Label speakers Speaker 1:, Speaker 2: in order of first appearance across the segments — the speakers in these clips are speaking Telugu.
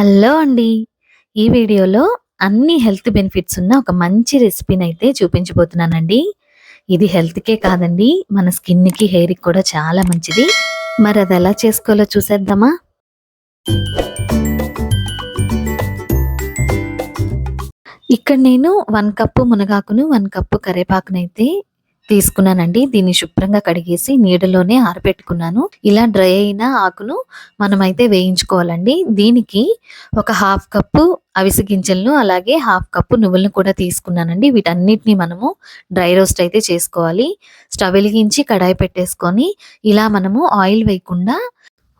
Speaker 1: హలో అండి. ఈ వీడియోలో అన్ని హెల్త్ బెనిఫిట్స్ ఉన్న ఒక మంచి రెసిపీని అయితే చూపించబోతున్నానండి. ఇది హెల్త్‌కే కాదండి మన స్కిన్‌కి, హెయిర్‌కి కూడా చాలా మంచిది. మరి అది ఎలా చేసుకోవాలో చూసేద్దామా? ఇక్కడ నేను వన్ కప్పు మునగాకును, వన్ కప్పు కరివేపాకునైతే తీసుకున్నానండి. దీన్ని శుభ్రంగా కడిగేసి నీడలోనే ఆరబెట్టుకున్నాను. ఇలా డ్రై అయిన ఆకును మనమైతే వేయించుకోవాలండి. దీనికి ఒక హాఫ్ కప్పు అవిసె గింజలను అలాగే హాఫ్ కప్పు నువ్వులను కూడా తీసుకున్నానండి. వీటన్నిటిని మనము డ్రై రోస్ట్ అయితే చేసుకోవాలి. స్టవ్ వెలిగించి కడాయి పెట్టేసుకొని ఇలా మనము ఆయిల్ వేయకుండా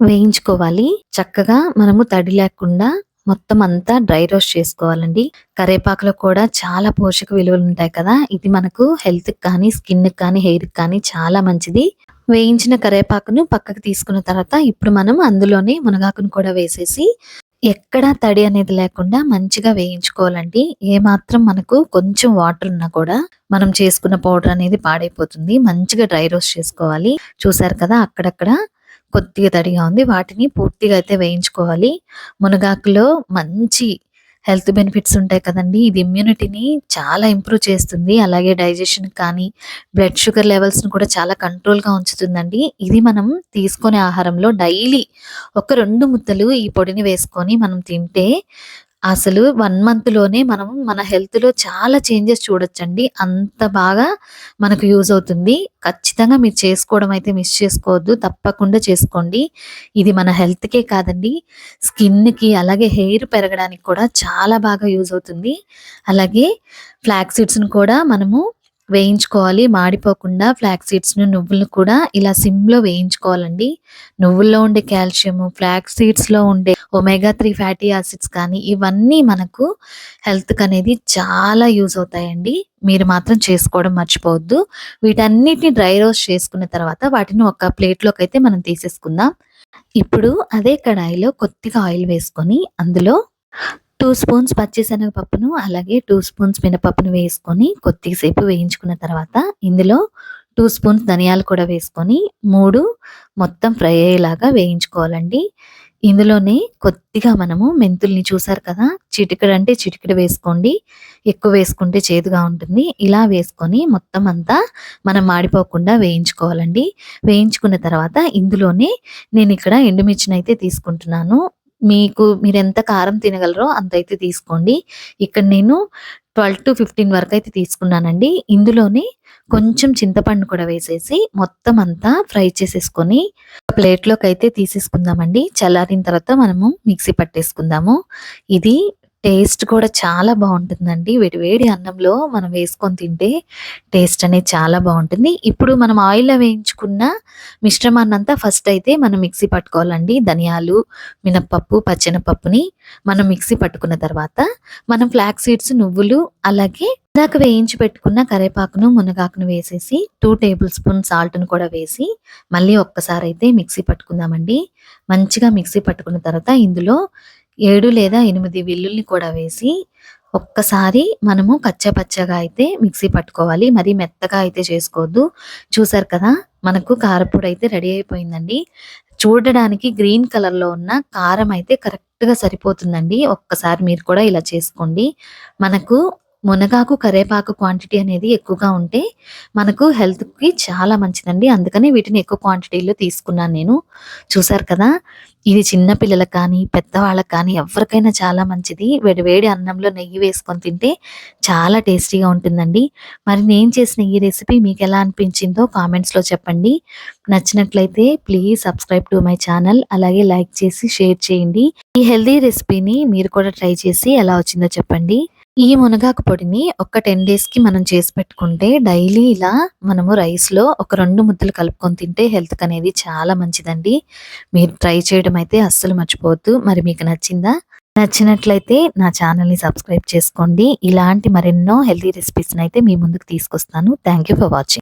Speaker 1: వేయించుకోవాలి. చక్కగా మనము తడి లేకుండా మొత్తం అంతా డ్రై రోస్ట్ చేసుకోవాలండి. కరేపాకులో కూడా చాలా పోషక విలువలు ఉంటాయి కదా! ఇది మనకు హెల్త్‌కి కానీ, స్కిన్‌కి కానీ, హెయిర్‌కి కానీ చాలా మంచిది. వేయించిన కరేపాకును పక్కకు తీసుకున్న తర్వాత ఇప్పుడు మనం అందులోనే మునగాకును కూడా వేసేసి ఎక్కడా తడి అనేది లేకుండా మంచిగా వేయించుకోవాలండి. ఏమాత్రం మనకు కొంచెం వాటర్ ఉన్నా కూడా మనం చేసుకున్న పౌడర్ అనేది పాడైపోతుంది. మంచిగా డ్రై రోస్ట్ చేసుకోవాలి. చూసారు కదా! అక్కడక్కడ కొద్దిగా తడిగా ఉంది. వాటిని పూర్తిగా అయితే వేయించుకోవాలి. మునగాకులో మంచి హెల్త్ బెనిఫిట్స్ ఉంటాయి కదండి ఇది ఇమ్యూనిటీని చాలా ఇంప్రూవ్ చేస్తుంది. అలాగే డైజెషన్ కానీ, బ్లడ్ షుగర్ లెవెల్స్‌ని కూడా చాలా కంట్రోల్‌గా ఉంచుతుందండి. ఇది మనం తీసుకునే ఆహారంలో డైలీ ఒక రెండు ముద్దలు ఈ పొడిని వేసుకొని మనం తింటే అసలు వన్ మంత్‌లోనే మనం మన హెల్త్‌లో చాలా చేంజెస్ చూడొచ్చండి. అంత బాగా మనకు యూజ్ అవుతుంది. ఖచ్చితంగా మీరు చేసుకోవడం అయితే మిస్ చేసుకోవద్దు. తప్పకుండా చేసుకోండి. ఇది మన హెల్త్‌కే కాదండి స్కిన్‌కి అలాగే హెయిర్ పెరగడానికి కూడా చాలా బాగా యూజ్ అవుతుంది. అలాగే ఫ్లాక్ సీడ్స్‌ని కూడా మనము వేయించుకోవాలి. మాడిపోకుండా ఫ్లాక్స్ సీడ్స్‌ను, నువ్వులను కూడా ఇలా సిమ్‌లో వేయించుకోవాలండి. నువ్వుల్లో ఉండే కాల్షియము, ఫ్లాక్స్ సీడ్స్‌లో ఉండే ఒమేగా త్రీ ఫ్యాటీ యాసిడ్స్ కానీ ఇవన్నీ మనకు హెల్త్‌కి అనేది చాలా యూజ్ అవుతాయండి. మీరు మాత్రం చేసుకోవడం మర్చిపోవద్దు. వీటన్నిటిని డ్రై రోస్ట్ చేసుకున్న తర్వాత వాటిని ఒక ప్లేట్లోకి అయితే మనం తీసేసుకుందాం. ఇప్పుడు అదే కడాయిలో కొద్దిగా ఆయిల్ వేసుకొని అందులో టూ స్పూన్స్ పచ్చిశనగపప్పును అలాగే టూ స్పూన్స్ మినపప్పును వేసుకొని కొద్దిగా సేపు వేయించుకున్న తర్వాత ఇందులో టూ స్పూన్స్ ధనియాలు కూడా వేసుకొని మూడు మొత్తం ఫ్రై అయ్యేలాగా వేయించుకోవాలండి. ఇందులోనే కొద్దిగా మనము మెంతుల్ని చూసారు కదా! చిటికెడు అంటే చిటికెడు వేసుకోండి. ఎక్కువ వేసుకుంటే చేదుగా ఉంటుంది. ఇలా వేసుకొని మొత్తం అంతా మనం మాడిపోకుండా వేయించుకోవాలండి. వేయించుకున్న తర్వాత ఇందులోనే నేను ఇక్కడ ఎండుమిర్చినైతే తీసుకుంటున్నాను. మీకు మీరెంత కారం తినగలరో అంత అయితే తీసుకోండి. ఇక్కడ నేను ట్వెల్వ్ టు ఫిఫ్టీన్ వరకు అయితే తీసుకున్నానండి. ఇందులోనే కొంచెం చింతపండు కూడా వేసేసి మొత్తం అంతా ఫ్రై చేసేసుకొని ప్లేట్లోకి అయితే తీసేసుకుందామండి. చల్లారిన తర్వాత మనము మిక్సీ పట్టేసుకుందాము. ఇది టేస్ట్ కూడా చాలా బాగుంటుందండి వేడి వేడి అన్నంలో మనం వేసుకొని తింటే టేస్ట్ అనేది చాలా బాగుంటుంది ఇప్పుడు మనం ఆయిల్‌లో వేయించుకున్న మిశ్రమాన్నంతా ఫస్ట్ అయితే మనం మిక్సీ పట్టుకోవాలండి. ధనియాలు, మినపప్పు, పచ్చెనపప్పుని మనం మిక్సీ పట్టుకున్న తర్వాత మనం ఫ్లాక్స్ సీడ్స్, నువ్వులు అలాగే ఇందాక వేయించి పెట్టుకున్న కరివేపాకును, మునగాకును వేసేసి టూ టేబుల్ స్పూన్ సాల్ట్‌ని కూడా వేసి మళ్ళీ ఒక్కసారి అయితే మిక్సీ పట్టుకుందామండి. మంచిగా మిక్సీ పట్టుకున్న తర్వాత ఇందులో ఏడు లేదా ఎనిమిది వెల్లుల్ని కూడా వేసి ఒక్కసారి మనము కచ్చా అయితే మిక్సీ పట్టుకోవాలి. మరీ మెత్తగా అయితే చేసుకోవద్దు. చూసారు కదా! మనకు కారపొడి అయితే రెడీ అయిపోయిందండి. చూడడానికి గ్రీన్ కలర్‌లో ఉన్న కారం అయితే కరెక్ట్‌గా సరిపోతుందండి. ఒక్కసారి మీరు కూడా ఇలా చేసుకోండి. మనకు మునగాకు, కరివేపాకు క్వాంటిటీ అనేది ఎక్కువగా ఉంటే మనకు హెల్త్‌కి చాలా మంచిదండి. అందుకని వీటిని ఎక్కువ క్వాంటిటీలో తీసుకున్నాను నేను. చూసారు కదా! ఇది చిన్న పిల్లలకు కానీ, పెద్దవాళ్ళకి కానీ ఎవరికైనా చాలా మంచిది. వేడి వేడి అన్నంలో నెయ్యి వేసుకొని తింటే చాలా టేస్టీగా ఉంటుందండి. మరి నేను చేసిన ఈ రెసిపీ మీకు ఎలా అనిపించిందో కామెంట్స్‌లో చెప్పండి. నచ్చినట్లయితే please subscribe to my channel. అలాగే లైక్ చేసి షేర్ చేయండి. ఈ హెల్తీ రెసిపీని మీరు కూడా ట్రై చేసి ఎలా వచ్చిందో చెప్పండి. ఈ మునగాకు పొడిని ఒక 10 డేస్‌కి మనం చేసి పెట్టుకుంటే డైలీ ఇలా మనము రైస్‌లో ఒక రెండు ముద్దలు కలుపుకొని తింటే హెల్త్‌కి అనేది చాలా మంచిదండి. మీరు ట్రై చేయడం అయితే అస్సలు మర్చిపోవద్దు. మరి మీకు నచ్చిందా? నచ్చినట్లయితే నా ఛానల్‌ని సబ్స్క్రైబ్ చేసుకోండి. ఇలాంటి మరెన్నో హెల్తీ రెసిపీస్‌నైతే మీ ముందుకు తీసుకొస్తాను. Thank you for watching.